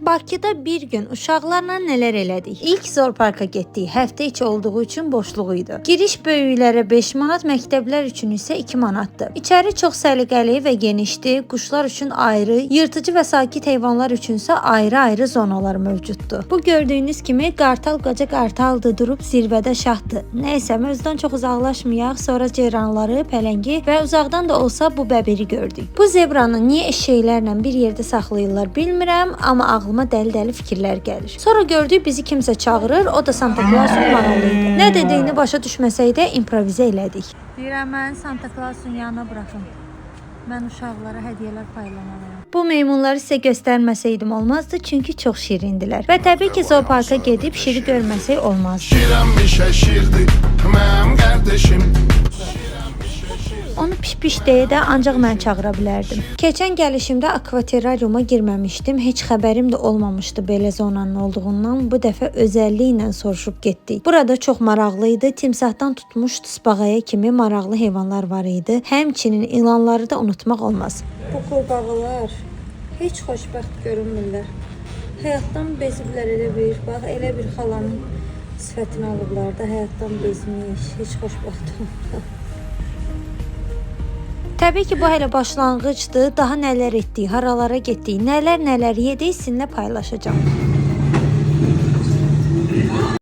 Bakıda bir gün uşaqlarla nələr elədik? İlk zor parka getdik. Həftə içi olduğu üçün boşluq idi. Giriş böyüklərə 5 manat, məktəblər üçün isə 2 manatdır. İçəri çox səliqəli və genişdir. Quşlar üçün ayrı, yırtıcı və sakit heyvanlar üçünsə ayrı-ayrı zonalar mövcuddur. Bu gördüyünüz kimi qartal qoca qartaldır, durub zirvədə şahdır. Nəysə, mövzudan çox uzaqlaşmayaq. Sonra ceyranları, pələngi və uzaqdan da olsa bu bəbiri gördük. Bu zebranı niyə eşşəklərlə bir yerdə saxlayırlar bilmirəm, amma ağlıma dəli-dəli fikirlər gəlir. Sonra gördük bizi kimsə çağırır, o da Santa Clausun mağalı idi. Nə dediyini başa düşməsək də improvizə elədik. Deyirəm məni Santa Clausun yanına buraxın. Mən uşaqlara hədiyyələr paylamalıyam. Bu meymunları sizə göstərməsəydim olmazdı, çünki çox şirindilər. Və təbii ki, zooparka gedib şiri görməsək olmazdı. Şirem bir şaşırdı Onu piş-piş deyə də ancaq mən çağıra bilərdim. Keçən gəlişimdə akvaterrariuma girməmişdim. Heç xəbərim də olmamışdı belə zonanın olduğundan. Bu dəfə özəlliklə soruşub getdik. Burada çox maraqlı idi. Timsahdan tutmuş tısbağaya kimi maraqlı heyvanlar var idi. Həmçinin ilanları da unutmaq olmaz. Bu qurbağalar heç xoşbəxt görünmürlər. Həyatdan beziblər elə bir, bax elə bir xalanın sifətini alıblar da həyatdan bezmiş, heç xoşbəxt olmurlar. Təbii ki, bu hələ başlanğıcdır. Daha nələr etdik, haralara getdik, nələr nələr yedik sizinlə paylaşacağam.